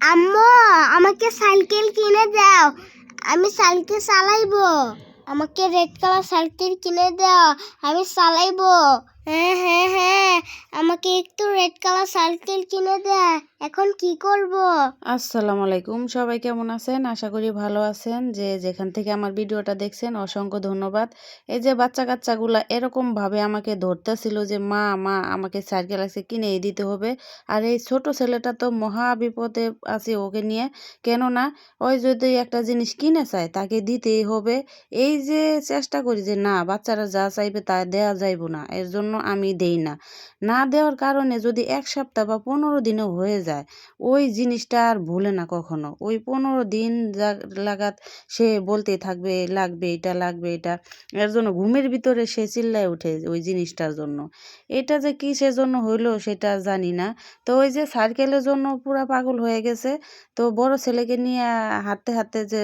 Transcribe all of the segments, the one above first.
আম্মু, আমাকে সাইকেল কিনে দাও। আমি সাইকেল চালাইবো। আমাকে রেড কালার সাইকেল কিনে দাও। আমি চালাইবো। হ্যাঁ হ্যাঁ হ্যাঁ আমাকে একটু রেড কালার সাইকেল কিনে দেয় এখন কি করব? আসসালামু আলাইকুম, সবাই কেমন আছেন? আশা করি ভালো আছেন। যে যেখান থেকে আমার ভিডিওটা দেখছেন, অসংখ্য ধন্যবাদ। এই যে বাচ্চা কাচ্চাগুলা এরকম ভাবে আমাকে ধরতেছিল যে, মা মা, আমাকে সাইকেল আছে কিনে দিতে হবে। আর এই ছোট ছেলেটা তো মহা বিপদে আছে ওকে নিয়ে। কেননা ওই যদি একটা জিনিস কিনে চায়, তাকে দিতেই হবে। এই যে চেষ্টা করি যে, না, বাচ্চারা যা চাইবে তা দেওয়া যাইব না। এর জন্য আমি দেই না। না দেওয়ার কারণে যদি এক সপ্তাহ বা পনেরো দিনও হয়ে যায়, ওই জিনিসটা আর ভুলে না কখনো। ওই পনেরো দিন লাগাত সে বলতেই থাকবে, লাগবে, এটা লাগবে, এটা। এর জন্য ঘুমের ভিতরে সে চিল্লায় উঠে ওই জিনিসটার জন্য। এটা যে কিসের জন্য হইল সেটা জানি না। তো ওই যে সার্কেলের জন্য পুরা পাগল হয়ে গেছে। তো বড় ছেলেকে নিয়ে হাঁটতে হাঁটতে যে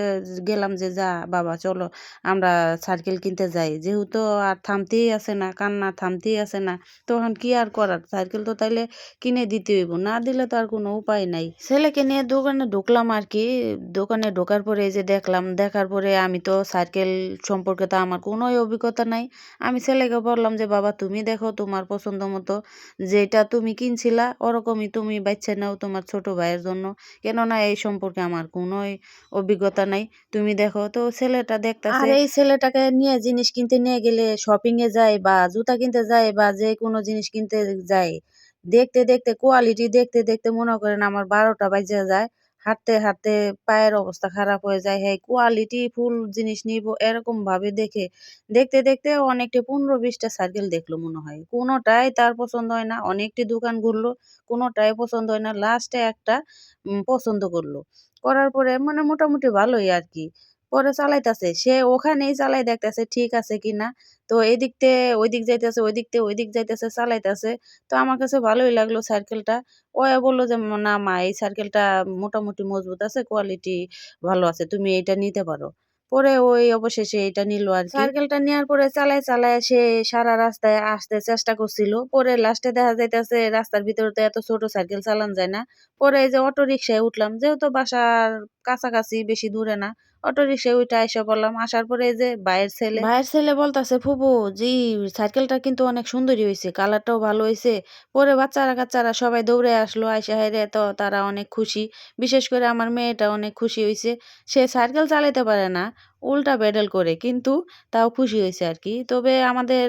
গেলাম যে, যা, বাবা, চলো, আমরা সাইকেল কিনতে যাই। যেহেতু আর থামতেই আছে না, কান্না থামতেই আছে না, তখন কি আর করার? সাইকেল তো তাইলে কিনে দিতে হইব, না দিলে তো আর কোনো উপায় নাই। ছেলেকে নিয়ে দোকানে ঢুকলাম আর কি, দোকানে ঢোকার পরে এই যে দেখলাম, দেখার পরে আমি তো সাইকেল সম্পর্কে তো আমার কোনোই অভিজ্ঞতা নাই। আমি ছেলেকে বললাম যে, বাবা, তুমি দেখো তোমার পছন্দ মতো যেটা তুমি কিনছিলা, ওরকমই তুমি বাচ্চা নাও তোমার ছোট ভাইয়ের জন্য। কেননা এই সম্পর্কে আমার কোনোই অভিজ্ঞতা নাই, তুমি দেখো। তো ছেলেটা দেখতাছে আর এই ছেলেটাকে নিয়ে জিনিস কিনতে নিয়ে গেলে শপিং এ যায় বা জুতা কিনতে যায় বা যে কোনো জিনিস কিনতে যায়। দেখতে দেখতে কোয়ালিটি দেখতে দেখতে মনে করেন আমার বারোটা বাজে যায়। হাঁটতে হাঁটতে পায়ের অবস্থা খারাপ হয়ে যায়। হ্যাঁ কোয়ালিটি ফুল জিনিস নিব এরকম ভাবে দেখে। দেখতে দেখতে অনেকটা পনেরো বিশটা সাইকেল দেখল মনে হয়। কোনোটাই তার পছন্দ হয় না। অনেকটি দোকান ঘুরলো, কোনোটাই পছন্দ হয় না। লাস্টে একটা পছন্দ করল। করার পরে মানে মোটামুটি ভালোই আর কি। পরে চালাইতেছে। সে ওখানেই চালাই দেখতেছে ঠিক আছে কিনা। তো এদিক থেকে ওই দিক যাইতেছে ওই দিক থেকে ওই দিক যাইতেছে, চালাইতেছে। তো আমার কাছে ভালোই লাগল সাইকেলটা ও বলল যে, না মা, এই সাইকেলটা মোটামুটি মজবুত আছে কোয়ালিটি ভালো আছে, তুমি এটা নিতে পারো। পরে ওই অবশেষে এটা নিল আর কি। সাইকেলটা নেওয়ার পরে চালায় চালায় সে সারা রাস্তায় আসতে চেষ্টা করছিল। পরে লাস্টে দেখা যাইতেছে রাস্তার ভিতরে তো এত ছোট সাইকেল চালান যায় না। পরে যে অটো রিক্সায় উঠলাম, যেহেতু বাসার কাছাকাছি বেশি দূরে না। অটো রিক্সায় উঠে এসে বললাম আসার পরে যে ভাইয়ের ছেলে। ভাইয়ের ছেলে বলতাছে, ফুপু, জি, সাইকেলটা কিন্তু অনেক সুন্দরী হয়েছে কালারটাও ভালো হয়েছে পরে বাচ্চারা কাচ্চারা সবাই দৌড়ে আসলো, আইসা হাইরে তো তারা অনেক খুশি। বিশেষ করে আমার মেয়েটা অনেক খুশি হয়েছে সে সাইকেল চালাতে পারে না। উল্টা প্যাডেল করে, কিন্তু তাও খুশি হয়েছে আর কি তবে আমাদের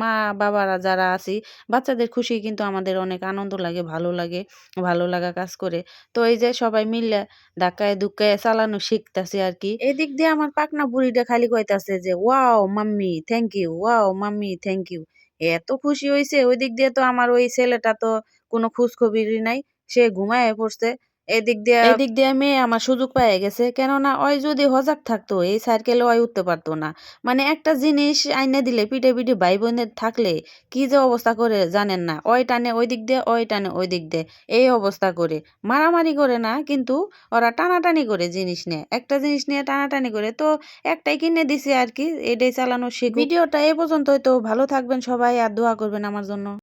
মা বাবারা যারা আছি, বাচ্চাদের খুশি কিন্তু আমাদের অনেক আনন্দ লাগে, ভালো লাগে, ভালো লাগা কাজ করে। তো এই যে সবাই মিললে ধাক্কায় ধুক্কায় চালানো শিখতাছে আর কি এদিক দিয়ে আমার পাকনা বুড়িটা খালি কইতাছে যে, wow mummy thank you wow mummy thank you এত খুশি হয়েছে ওই দিক দিয়ে তো আমার ওই ছেলেটা তো কোনো খোঁজ খবরই নাই, সে ঘুমায় পড়ছে। এদিক দিয়ে এদিক দিয়ে মেয়ে আমার সুযোগ পেয়ে গেছে। কেননা ওই যদি হজাক থাকতো এই সাইকেলে ওই উঠতে পারতো না। মানে একটা জিনিস আইনে দিলে পিঠে পিঠে ভাই বোনের থাকলে কি যে অবস্থা করে জানেন না। ওই টানে ওই দিক দিয়ে ওই টানে ওই দিক দিয়ে। এই অবস্থা করে। মারামারি করে না কিন্তু ওরা টানাটানি করে জিনিস নিয়ে। একটা জিনিস নিয়ে টানাটানি করে তো একটাই কিনে দিছি আর কি এটাই চালানো শিখ ভিডিওটা এ পর্যন্তই তো ভালো থাকবেন সবাই আর দোয়া করবেন আমার জন্য।